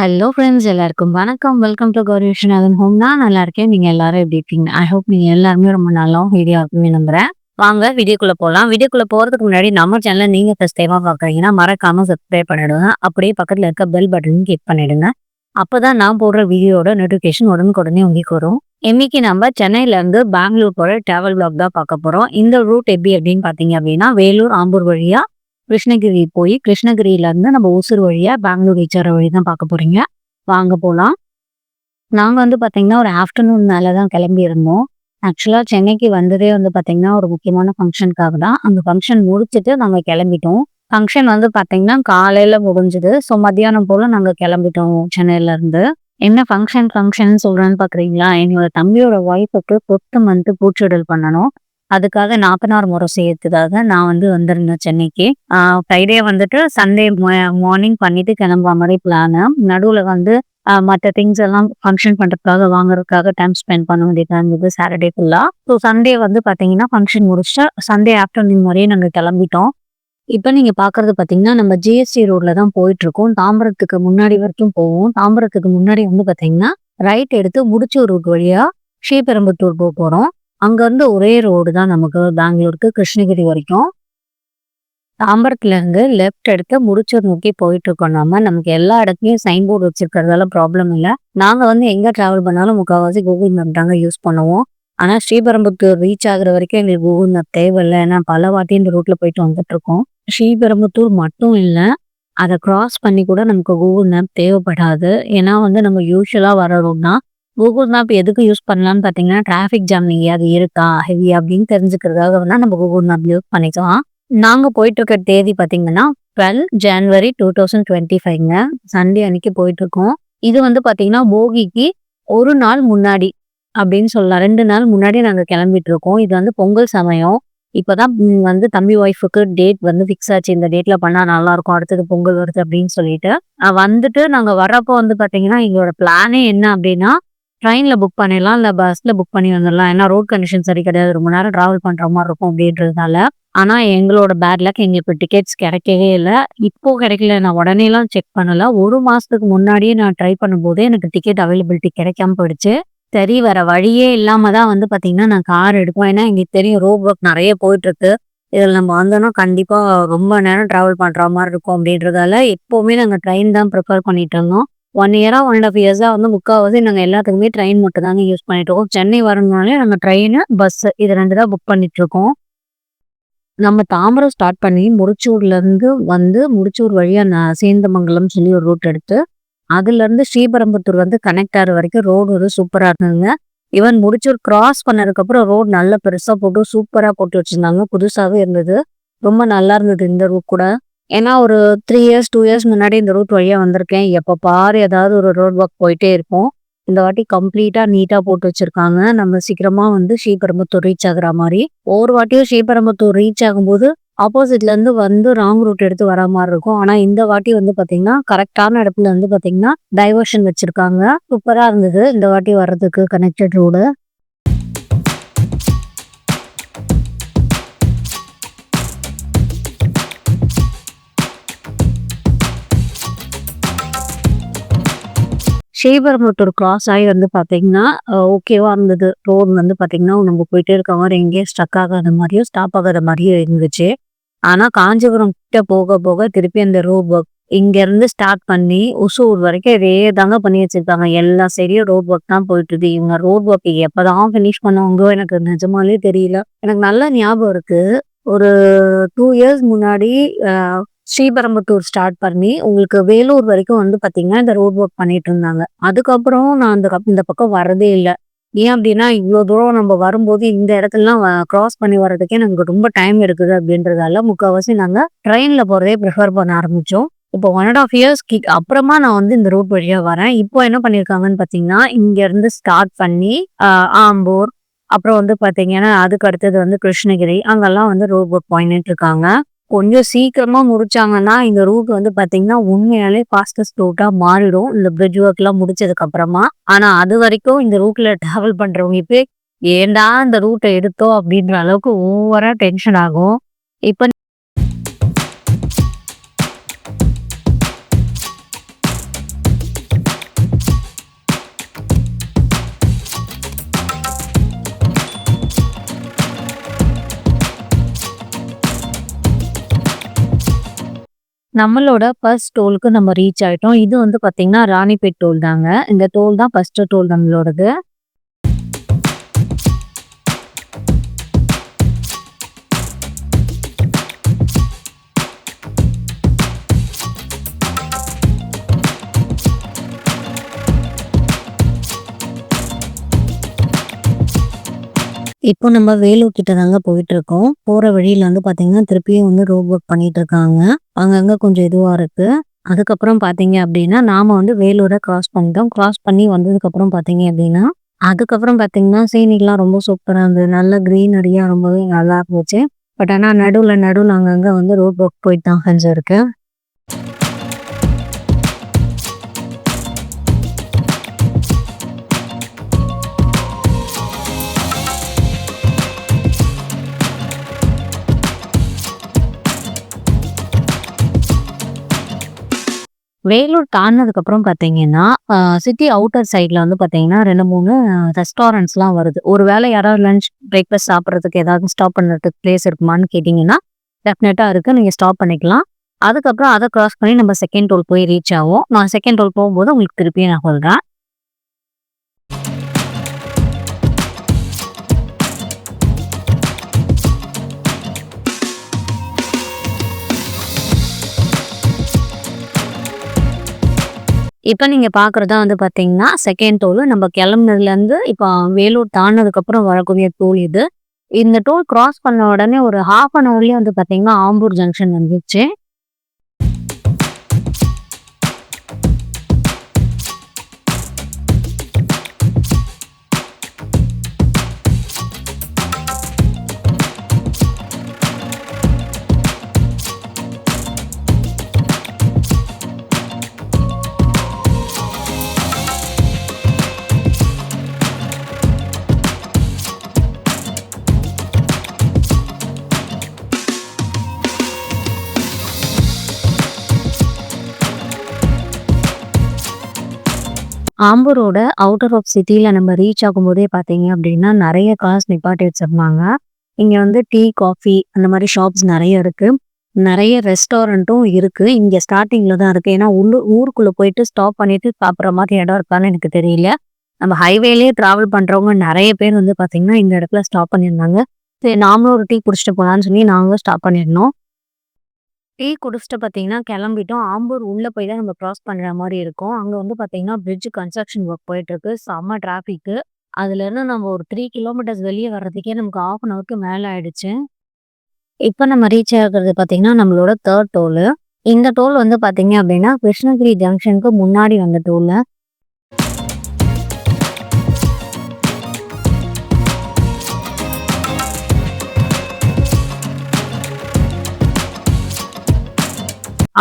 Hello friends எல்லாருக்கும் வணக்கம். Welcome to Gowri Viswanathan home நான் நல்லா இருக்கேன். நீங்க எல்லாரும் எப்படி இருக்கீங்க? ஐ ஹோப் நீங்க எல்லாருமே ரொம்ப நல்லா வீடியோ இருக்குமே நம்புறேன். வாங்க வீடியோக்குள்ள போகலாம் வீடியோக்குள்ள போறதுக்கு முன்னாடி நம்ம சேனலை நீங்க ஃபர்ஸ்ட் டைமா பாக்குறீங்கன்னா மறக்காம சப்ஸ்கிரைப் பண்ணிடுங்க. அப்படியே பக்கத்துல இருக்க பெல் பட்டன் கிளிக் பண்ணிடுங்க. அப்பதான் நான் போடுற வீடியோட நோட்டிஃபிகேஷன் உடனுக்குடனே உங்களுக்கு வரும். இன்னைக்கு நம்ம சென்னையில இருந்து பெங்களூர் போற டிராவல் பிளாக் தான் பார்க்க போறோம். இந்த ரூட் எப்படி அப்படின்னு பாத்தீங்க அப்படின்னா வேலூர் ஆம்பூர் வழியா கிருஷ்ணகிரி போய் கிருஷ்ணகிரியிலேருந்து நம்ம ஓசூர் வழியாக பெங்களூர் ரீச் ஆகிற வழி தான் பார்க்க போகிறீங்க வாங்க போகலாம் நாங்கள் வந்து பார்த்திங்கன்னா ஒரு ஆஃப்டர்நூன் மேலே தான் கிளம்பி இருந்தோம் ஆக்சுவலாக சென்னைக்கு வந்ததே வந்து பார்த்திங்கன்னா ஒரு முக்கியமான ஃபங்க்ஷனுக்காக தான். அந்த ஃபங்க்ஷன் முடிச்சுட்டு நாங்கள் கிளம்பிட்டோம். ஃபங்க்ஷன் வந்து பார்த்திங்கன்னா காலையில் முடிஞ்சுது. ஸோ மத்தியானம் போல் நாங்கள் கிளம்பிட்டோம் சென்னையிலேருந்து என்ன ஃபங்க்ஷன் ஃபங்க்ஷன் சொல்கிறேன்னு பார்க்குறீங்களா என்னோட தம்பியோட ஒய்ஃபுக்கு ஃபிஃப்த் மந்த்து பூச்சிடல் பண்ணணும். அதுக்காக நாற்பனாறு முறை செய்யறதுக்காக நான் வந்து வந்திருந்தேன் சென்னைக்கு. ஃப்ரைடே வந்துட்டு சண்டே மார்னிங் பண்ணிட்டு கிளம்புற மாதிரி பிளானு நடுவில் வந்து மற்ற திங்ஸ் எல்லாம் ஃபங்க்ஷன் பண்ணுறதுக்காக வாங்குறதுக்காக டைம் ஸ்பெண்ட் பண்ண வேண்டியதாக இருந்தது சாட்டர்டே ஃபுல்லாக ஸோ சண்டே வந்து பார்த்தீங்கன்னா ஃபங்க்ஷன் முடிச்சுட்டு சண்டே ஆஃப்டர்நூன் வரையும் நாங்கள் கிளம்பிட்டோம். இப்போ நீங்கள் பார்க்குறது பார்த்தீங்கன்னா நம்ம ஜிஎஸ்டி ரோட்ல தான் போயிட்டு இருக்கோம் தாம்பரத்துக்கு முன்னாடி வரைக்கும் போவோம். தாம்பரத்துக்கு முன்னாடி வந்து பார்த்தீங்கன்னா ரைட் எடுத்து முடிச்சூர் ரூட் வழியாக ஸ்ரீபெரும்புத்தூர் போக போகிறோம் அங்கேருந்து ஒரே ரோடு தான் நமக்கு பெங்களூருக்கு கிருஷ்ணகிரி வரைக்கும். தாம்பரத்துல இருந்து லெஃப்ட் எடுத்து முடிச்சூர் நோக்கி போயிட்டு இருக்கோம் நம்ம நமக்கு எல்லா இடத்துலயும் சைன் போர்டு வச்சிருக்கிறதால ப்ராப்ளம் இல்லை. நாங்க வந்து எங்க டிராவல் பண்ணாலும் முக்கால்வாசி கூகுள் மேப் தாங்க யூஸ் பண்ணுவோம். ஆனா ஸ்ரீபெரும்புத்தூர் ரீச் ஆகுற வரைக்கும் எங்களுக்கு கூகுள் மேப் தேவையில்லை. ஏன்னா பல வாட்டி இந்த ரூட்ல போயிட்டு வந்துட்டு இருக்கோம். ஸ்ரீபெரும்புத்தூர் மட்டும் இல்லை. அதை கிராஸ் பண்ணி கூட நமக்கு கூகுள் மேப் தேவைப்படாது. ஏன்னா வந்து நம்ம யூஸ்வலா வர ரோட்னா கூகுள் மேப் எதுக்கு யூஸ் பண்ணலாம்னு பார்த்தீங்கன்னா டிராஃபிக் ஜாம் எங்கேயாவது இருக்கா ஹெவி அப்படின்னு தெரிஞ்சுக்கிறதுக்காக வேணா நம்ம கூகுள் மேப் யூஸ் பண்ணிக்கலாம். நாங்கள் போயிட்டு இருக்க தேதி பார்த்தீங்கன்னா twelve January two thousand twenty ஃபைவ்ங்க Sunday அன்னைக்கு போயிட்டு இருக்கோம். இது வந்து பார்த்தீங்கன்னா போகிக்கு ஒரு நாள் முன்னாடி அப்படின்னு சொல்லலாம். ரெண்டு நாள் முன்னாடி நாங்கள் கிளம்பிட்டு இருக்கோம். இது வந்து பொங்கல் சமயம். இப்போதான் வந்து தம்பி ஒய்ஃபுக்கு டேட் வந்து ஃபிக்ஸ் ஆச்சு. இந்த டேட்ல பண்ணா நல்லா இருக்கும். அடுத்தது பொங்கல் வருது அப்படின்னு சொல்லிட்டு வந்துட்டு நாங்கள் வர்றப்போ வந்து பார்த்தீங்கன்னா எங்களோட பிளானே என்ன அப்படின்னா ட்ரெயினில் புக் பண்ணிடலாம் இல்லை பஸ்ஸில் புக் பண்ணி வந்துடலாம். ஏன்னா ரோட் கண்டிஷன் சரி கிடையாது. ரொம்ப நேரம் ட்ராவல் பண்ணுற மாதிரி இருக்கும் அப்படின்றதுனால. ஆனால் எங்களோட பேட் லக் எங்களுக்கு டிக்கெட்ஸ் கிடைக்கவே இல்லை. இப்போ கிடைக்கல. நான் உடனேலாம் செக் பண்ணல. ஒரு மாதத்துக்கு முன்னாடியே நான் ட்ரை பண்ணும்போதே எனக்கு டிக்கெட் அவைலபிலிட்டி கிடைக்காம போயிடுச்சு. சரி வர வழியே இல்லாமல் தான் வந்து பார்த்தீங்கன்னா நான் கார் எடுப்போம் ஏன்னா எங்களுக்கு தெரியும் ரோட் ஒர்க் நிறைய போயிட்டுருக்கு. இதில் நம்ம வந்தோம்னா கண்டிப்பாக ரொம்ப நேரம் ட்ராவல் பண்ணுற மாதிரி இருக்கும் அப்படின்றதால எப்போவுமே நாங்கள் ட்ரெயின் தான் ப்ரிப்பேர் பண்ணிட்டு இருந்தோம். ஒன் இயராக ஒன் அண்ட் ஆஃப் இயர்ஸாக வந்து முக்கால்வாசி நாங்கள் எல்லாத்துக்குமே ட்ரெயின் மட்டும் தாங்க யூஸ் பண்ணிட்டு இருக்கோம். சென்னை வரணுனாலே நாங்கள் ட்ரெயினு பஸ் இது ரெண்டு தான் புக் பண்ணிட்டு இருக்கோம். நம்ம தாம்பரம் ஸ்டார்ட் பண்ணி முடிச்சூர்லேருந்து வந்து முடிச்சூர் வழியாக நான் சேந்தமங்கலம் சொல்லி ஒரு ரூட் எடுத்து அதுலேருந்து ஸ்ரீபெரும்புத்தூர் வந்து கனெக்ட் ஆகிற வரைக்கும் ரோடு வந்து சூப்பராக இருந்ததுங்க. ஈவன் முடிச்சூர் கிராஸ் பண்ணதுக்கப்புறம் ரோடு நல்லா பெருசாக போட்டு சூப்பராக போட்டு வச்சுருந்தாங்க. புதுசாகவே இருந்தது. ரொம்ப நல்லா இருந்தது இந்த ரூட் கூட. ஏன்னா ஒரு த்ரீ இயர்ஸ் டூ இயர்ஸ் முன்னாடி இந்த ரூட் வழியாக வந்திருக்கேன். எப்போ பாரு ஏதாவது ஒரு ரோட் ஒர்க் போயிட்டே இருக்கும் இந்த வாட்டி கம்ப்ளீட்டா நீட்டா போட்டு வச்சிருக்காங்க. நம்ம சீக்கிரமா வந்து ஸ்ரீபெரும்புத்தூர் ரீச் ஆகுற மாதிரி. ஒவ்வொரு வாட்டியும் ஸ்ரீபெரும்புத்தூர் ரீச் ஆகும்போது ஆப்போசிட்ல இருந்து வந்து ராங் ரூட் எடுத்து வர மாதிரி இருக்கும். ஆனா இந்த வாட்டி வந்து பாத்தீங்கன்னா கரெக்டான இடத்துல வந்து பாத்தீங்கன்னா டைவர்ஷன் வச்சிருக்காங்க. சூப்பரா இருந்தது இந்த வாட்டி வர்றதுக்கு கனெக்டட் ரோடு ஸ்ரீபெரும்புத்தூர் கிராஸ் ஆகி வந்து பார்த்தீங்கன்னா ஓகேவா இருந்தது. ரோடு வந்து பார்த்தீங்கன்னா நம்ம போயிட்டே இருக்க மாதிரி எங்கேயும் ஸ்டக் ஆகாத மாதிரியும் ஸ்டாப் ஆகாத மாதிரியும் இருந்துச்சு. ஆனால் காஞ்சிபுரம் கிட்ட போக போக திருப்பி அந்த ரோட் ஒர்க் இங்கேருந்து ஸ்டார்ட் பண்ணி ஒசூர் வரைக்கும் இதே தாங்க பண்ணி வச்சிருக்காங்க. எல்லா சைடையும் ரோட் ஒர்க் தான் போயிட்டுது. இவங்க ரோட் ஒர்க் எப்போதான் ஃபினிஷ் பண்ணுவாங்க எனக்கு நிஜமாலே தெரியல. எனக்கு நல்ல ஞாபகம் இருக்குது ஒரு டூ இயர்ஸ் முன்னாடி ஸ்ரீபெரம்பத்தூர் ஸ்டார்ட் பண்ணி உங்களுக்கு வேலூர் வரைக்கும் வந்து பார்த்தீங்கன்னா இந்த ரோட் ஒர்க் பண்ணிட்டு இருந்தாங்க. அதுக்கப்புறம் நான் அந்த இந்த பக்கம் வரதே இல்லை. ஏன் அப்படின்னா இவ்வளோ தூரம் நம்ம வரும்போது இந்த இடத்துலலாம் கிராஸ் பண்ணி வர்றதுக்கே நமக்கு ரொம்ப டைம் எடுக்குது அப்படின்றதால முக்கால்வாசி நாங்கள் ட்ரெயினில் போகிறதே ப்ரிஃபர் பண்ண ஆரம்பித்தோம் இப்போ ஒன் அண்ட் ஆஃப் இயர்ஸ் கி அப்புறமா நான் வந்து இந்த ரூட் வழியாக வரேன். இப்போ என்ன பண்ணியிருக்காங்கன்னு பார்த்தீங்கன்னா இங்கேருந்து ஸ்டார்ட் பண்ணி ஆம்பூர் அப்புறம் வந்து பார்த்தீங்கன்னா அதுக்கு அடுத்தது வந்து கிருஷ்ணகிரி அங்கெல்லாம் வந்து ரோட் ஒர்க் பண்ணிட்டு இருக்காங்க. கொஞ்சம் சீக்கிரமா முடிச்சாங்கன்னா இந்த ரூட் வந்து பாத்தீங்கன்னா உண்மையாலே ஃபாஸ்டஸ்ட் ரூட்டா மாறிடும். இந்த பிரிட்ஜ் ஒர்க் எல்லாம் முடிச்சதுக்கு அப்புறமா. ஆனா அது வரைக்கும் இந்த ரூட்ல டிராவல் பண்றவங்க இப்ப ஏண்டா இந்த ரூட்டை எடுத்தோம்? அப்படின்ற அளவுக்கு ஓவரா டென்ஷன் ஆகும். இப்ப நம்மளோட ஃபர்ஸ்ட் டோலுக்கு நம்ம ரீச் ஆயிட்டோம். இது வந்து பாத்தீங்கன்னா ராணிபேட் டோல் தாங்க. இந்த டோல் தான் ஃபர்ஸ்ட் டோல் நம்மளோடது. இப்போ நம்ம வேலூர் கிட்ட தாங்க போயிட்டு இருக்கோம். போற வழியில வந்து பாத்தீங்கன்னா திருப்பியும் வந்து ரோட் ஒர்க் பண்ணிட்டு இருக்காங்க. அங்கங்க கொஞ்சம் இதுவா இருக்கு. அதுக்கப்புறம் பாத்தீங்க அப்படின்னா, நாம வந்து வேலூரை கிராஸ் பண்ணிட்டோம். கிராஸ் பண்ணி வந்ததுக்கப்புறம் பார்த்தீங்க அப்படின்னா, அதுக்கப்புறம் பாத்தீங்கன்னா சீனிலாம் ரொம்ப சூப்பரா இருந்தது. நல்ல கிரீனரியா ரொம்பவே நல்லா இருந்துச்சு. பட் ஆனா நடுவுல நடுவுல அங்கங்க வந்து ரோட் ஒர்க் போயிட்டு தான் செஞ்சிருக்கு வேலூர் தாண்டினதுக்கப்புறம் பார்த்தீங்கன்னா, சிட்டி அவுட்டர் சைடில் வந்து பார்த்தீங்கன்னா, 2, 3 ரெஸ்டாரண்ட்ஸ்லாம் வருது. ஒரு வேளை யாராவது லஞ்ச், பிரேக்ஃபாஸ்ட் சாப்பிட்றதுக்கு ஏதாவது ஸ்டாப் பண்ணுறதுக்கு பிளேஸ் இருக்குமான்னு கேட்டிங்கன்னா டெஃபினட்டாக இருக்குது நீங்கள் ஸ்டாப் பண்ணிக்கலாம். அதுக்கப்புறம் அதை கிராஸ் பண்ணி நம்ம செகண்ட் டோல் போய் ரீச் ஆகும் நான் செகண்ட் டோல் போகும்போது உங்களுக்கு திருப்பியும் நான் சொல்கிறேன் இப்ப நீங்க பார்க்குறது தான் வந்து பார்த்தீங்கன்னா, செகண்ட் டோல் நம்ம கிளம்புனதுலேருந்து இப்போ வேலூர் தாண்டுனதுக்கப்புறம் வரக்கூடிய டோல் இது. இந்த டோல் கிராஸ் பண்ண உடனே ஒரு 1/2 அன் ஹவர்லயே வந்து பார்த்தீங்கன்னா, ஆம்பூர் ஜங்ஷன் வந்துச்சு ஆம்பூரோட அவுட்டர் ஆஃப் சிட்டியில் நம்ம ரீச் ஆகும்போதே பார்த்தீங்க அப்படின்னா, நிறைய கார்ஸ் நிப்பாட்டி வச்சிருந்தாங்க. இங்கே வந்து டீ, காஃபி அந்த மாதிரி ஷாப்ஸ் நிறைய இருக்குது நிறைய ரெஸ்டாரண்ட்டும் இருக்குது இங்கே ஸ்டார்டிங்கில் தான் இருக்குது ஏன்னா உள்ளு ஊருக்குள்ளே போயிட்டு ஸ்டாப் பண்ணிட்டு சாப்பிட்ற மாதிரி இடம் இருக்கான்னு எனக்கு தெரியல. நம்ம ஹைவேலேயே ட்ராவல் பண்ணுறவங்க நிறைய பேர் வந்து பார்த்தீங்கன்னா, இந்த இடத்துல ஸ்டாப் பண்ணியிருந்தாங்க. சரி நாமளும் ஒரு டீ குடிச்சிட்டு போகலான்னு சொல்லி நாங்களும் ஸ்டாப் பண்ணியிருந்தோம். டீ குடிச்சிட்டு பார்த்தீங்கன்னா, கிளம்பிட்டோம். ஆம்பூர் உள்ள போய் தான் நம்ம கிராஸ் பண்ற மாரி இருக்கும். அங்க வந்து பார்த்தீங்கன்னா, பிரிட்ஜ் கன்ஸ்ட்ரக்ஷன் ஒர்க் போயிட்டுருக்கு. செம்ம டிராஃபிக்கு. அதுலேருந்து நம்ம ஒரு 3 கிலோமீட்டர்ஸ் வெளிய வர்றதுக்கே நமக்கு 1/2 அன் ஹவருக்கு மேல ஆயிடுச்சு. இப்ப நம்ம ரீச் ஆகுறது பார்த்தீங்கன்னா, நம்மளோட 3 டோலு. இந்த டோல் வந்து பார்த்தீங்க அப்படின்னா, கிருஷ்ணகிரி ஜங்ஷனுக்கு முன்னாடி வந்த டோலு.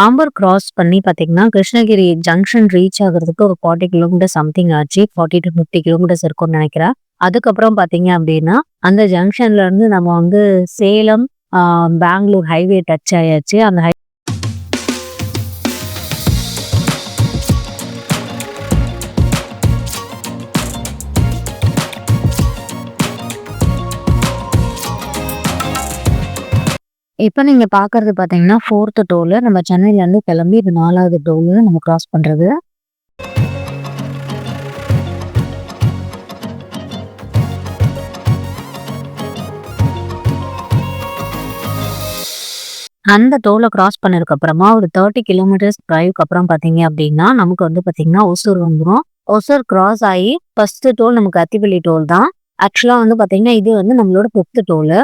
ஆம்பர் கிராஸ் பண்ணி பார்த்தீங்கன்னா, கிருஷ்ணகிரி ஜங்ஷன் ரீச் ஆகுறதுக்கு ஒரு 40 கிலோமீட்டர் சம்திங் ஆச்சு. 40-50 கிலோமீட்டர்ஸ் இருக்கும்னு நினைக்கிறேன் அதுக்கப்புறம் பார்த்தீங்க அப்படின்னா, அந்த ஜங்ஷன்ல இருந்து நம்ம வந்து சேலம், பெங்களூர் ஹைவே டச் ஆயாச்சு. அந்த இப்ப நீங்க பார்க்குறது பார்த்தீங்கன்னா, ஃபோர்த்து டோலு. நம்ம சென்னையிலேருந்து கிளம்பி இது நாலாவது டோலு நம்ம கிராஸ் பண்றது. அந்த டோலை கிராஸ் பண்ணதுக்கு அப்புறமா ஒரு 30 கிலோமீட்டர்ஸ் டிரைவ்க்கு அப்புறம் பார்த்தீங்க அப்படின்னா, நமக்கு வந்து பார்த்தீங்கன்னா, ஒசூர் வந்துடும் ஒசூர் கிராஸ் ஆகி ஃபர்ஸ்ட் டோல் நமக்கு அத்திப்பள்ளி டோல் தான். ஆக்சுவலா வந்து பார்த்தீங்கன்னா, இது வந்து நம்மளோட ஃபிஃப்த்து டோலு.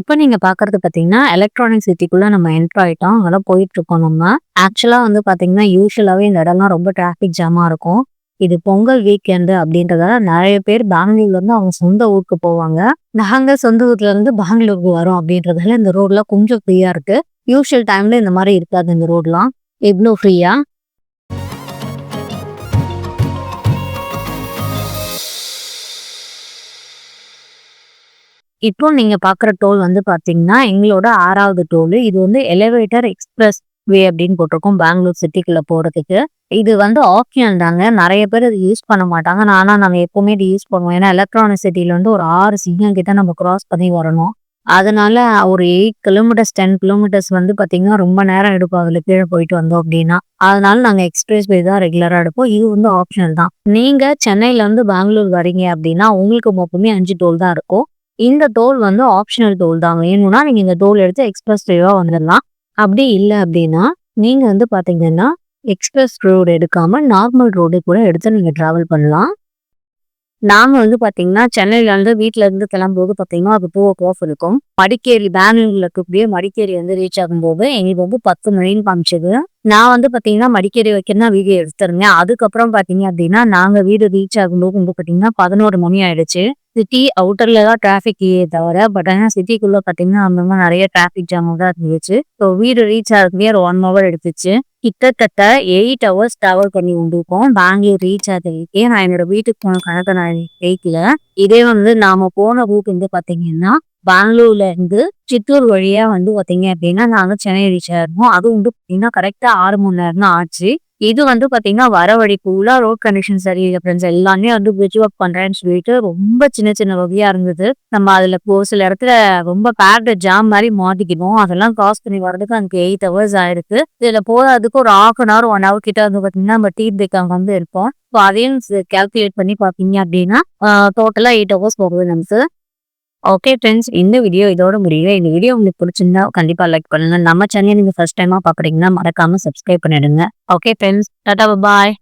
இப்போ நீங்க பார்க்கறது பார்த்தீங்கன்னா, எலக்ட்ரானிக் சிட்டிக்குள்ள நம்ம என்ட்ரு ஆயிட்டோம். அங்கதான் போயிட்டுருக்கோம் நம்ம. ஆக்சுவலா வந்து பார்த்தீங்கன்னா, யூஸ்வலாவே இந்த இடம்லாம் ரொம்ப டிராஃபிக் ஜாமா இருக்கும். இது பொங்கல் வீக்கெண்டு அப்படின்றதால நிறைய பேர் பெங்களூர்லேருந்து அவங்க சொந்த ஊருக்கு போவாங்க. நாங்க சொந்த ஊர்லேருந்து பெங்களூருக்கு வரோம் அப்படின்றதால இந்த ரோட்லாம் கொஞ்சம் ஃப்ரீயா இருக்கு. யூஷுவல் டைம்ல இந்த மாதிரி இருக்காது இந்த ரோட்லாம். எவ்வளோ ஃப்ரீயா. இப்போ நீங்க பார்க்குற டோல் வந்து பாத்தீங்கன்னா எங்களோட ஆறாவது டோலு. இது வந்து எலிவேட்டர் எக்ஸ்பிரஸ் வே அப்படின்னு போட்டிருக்கோம் பெங்களூர் சிட்டிக்குள்ள போறதுக்கு. இது வந்து ஆப்ஷனல் தாங்க. நிறைய பேர் இது யூஸ் பண்ண மாட்டாங்க. ஆனா நாங்க எப்பவுமே இது யூஸ் பண்ணுவோம். ஏன்னா எலக்ட்ரானிக் சிட்டில வந்து ஒரு ஆறு சிங்கம் கிட்ட நம்ம கிராஸ் பண்ணி வரணும். அதனால ஒரு எயிட் கிலோமீட்டர்ஸ் டென் கிலோமீட்டர்ஸ் வந்து பாத்தீங்கன்னா ரொம்ப நேரம் எடுப்போம் அதுல கீழே போயிட்டு வந்தோம் அப்படின்னா. அதனால நாங்க எக்ஸ்பிரஸ் வே தான் ரெகுலரா எடுப்போம். இது வந்து ஆப்ஷனல் தான். நீங்க சென்னையில இருந்து பெங்களூர் வரீங்க அப்படின்னா உங்களுக்கு மொத்தமே அஞ்சு டோல் தான் இருக்கும். இந்த தோல் வந்து ஆப்ஷனல் தோல் தான் வேணும்னா நீங்க இந்த தோல் எடுத்து எக்ஸ்பிரஸ் வேவா வந்துடலாம் அப்படி இல்லை அப்படின்னா நீங்க வந்து பாத்தீங்கன்னா எக்ஸ்பிரஸ் ரோடு எடுக்காம நார்மல் ரோடு கூட எடுத்து நீங்க டிராவல் பண்ணலாம். நாங்க வந்து பாத்தீங்கன்னா சென்னையில இருந்து இருந்து கிளம்பும்போது பாத்தீங்கன்னா அது டூ ஓ கிளாக் இருக்கும். மடிக்கேரி பெங்களூர்ல இருக்கக்கூடிய மடிக்கேரி வந்து ரீச் ஆகும்போது எங்களுக்கு வந்து பத்து மணின்னு காமிச்சது. நான் வந்து பாத்தீங்கன்னா மடிக்கேரி வைக்கணும் வீடியோ எடுத்துருங்க அதுக்கப்புறம் பாத்தீங்க அப்படின்னா நாங்க வீடு ரீச் ஆகும்போது வந்து பாத்தீங்கன்னா பதினோரு மணி ஆயிடுச்சு. சிட்டி அவுட்டர்ல தான் டிராஃபிக் தவிர பட் ஆனால் சிட்டிக்குள்ள பாத்தீங்கன்னா அந்த மாதிரி நிறைய டிராஃபிக் ஜாம் தான் இருந்துச்சு. ஸோ வீடு ரீச் ஆகிறதுக்கே ஒரு ஒன் ஹவர் எடுத்துச்சு. கிட்டத்தட்ட எயிட் ஹவர்ஸ் டிராவல் பண்ணி கொண்டிருக்கோம் பெங்களூர் ரீச் ஆகிறதுக்கே. நான் என்னோட வீட்டுக்கு போன கணக்கு நான் கேட்கல இதே வந்து நாம போன ரூட் வந்து பாத்தீங்கன்னா பெங்களூர்ல இருந்து சித்தூர் வழியா வந்து பாத்தீங்க அப்படின்னா நாங்க சென்னை ரீச் ஆயிருந்தோம். அது வந்து பாத்தீங்கன்னா கரெக்டா ஆறு மணி நேரம் தான் ஆச்சு. இது வந்து பாத்தீங்கன்னா வர வழி ஃபுல்லா ரோட் கண்டிஷன் சரியில்லை ஃப்ரெண்ட்ஸ் எல்லாமே வந்து பிரிட்ஜ் ஒர்க் பண்றேன்னு சொல்லிட்டு ரொம்ப சின்ன சின்ன வகையா இருந்தது. நம்ம அதுல ஒரு சில இடத்துல ரொம்ப பேக்டு ஜாம் மாதிரி மாட்டிக்கணும் அதெல்லாம் கிராஸ் பண்ணி வர்றதுக்கு அங்கே எயிட் ஹவர்ஸ் ஆயிருக்கு. இதுல போறதுக்கு ஒரு half an hour one hour கிட்ட வந்து பாத்தீங்கன்னா நம்ம டீ பிரேக் அங்க வந்து இருப்போம் ஸோ அதையும் கால்குலேட் பண்ணி பாத்தீங்க அப்படின்னா டோட்டலா எயிட் ஹவர்ஸ் போகுது நமக்கு. ஓகே ஃப்ரெண்ட்ஸ் இந்த வீடியோ இதோட முடியல இந்த வீடியோ உங்களுக்கு பிடிச்சிருந்தா கண்டிப்பா லைக் பண்ணுங்க. நம்ம சேனல் நீங்க ஃபர்ஸ்ட் டைமா பாக்குறீங்கன்னா மறக்காம சப்ஸ்கிரைப் பண்ணிடுங்க. ஓகே ஃப்ரெண்ட்ஸ் டாடா பாய்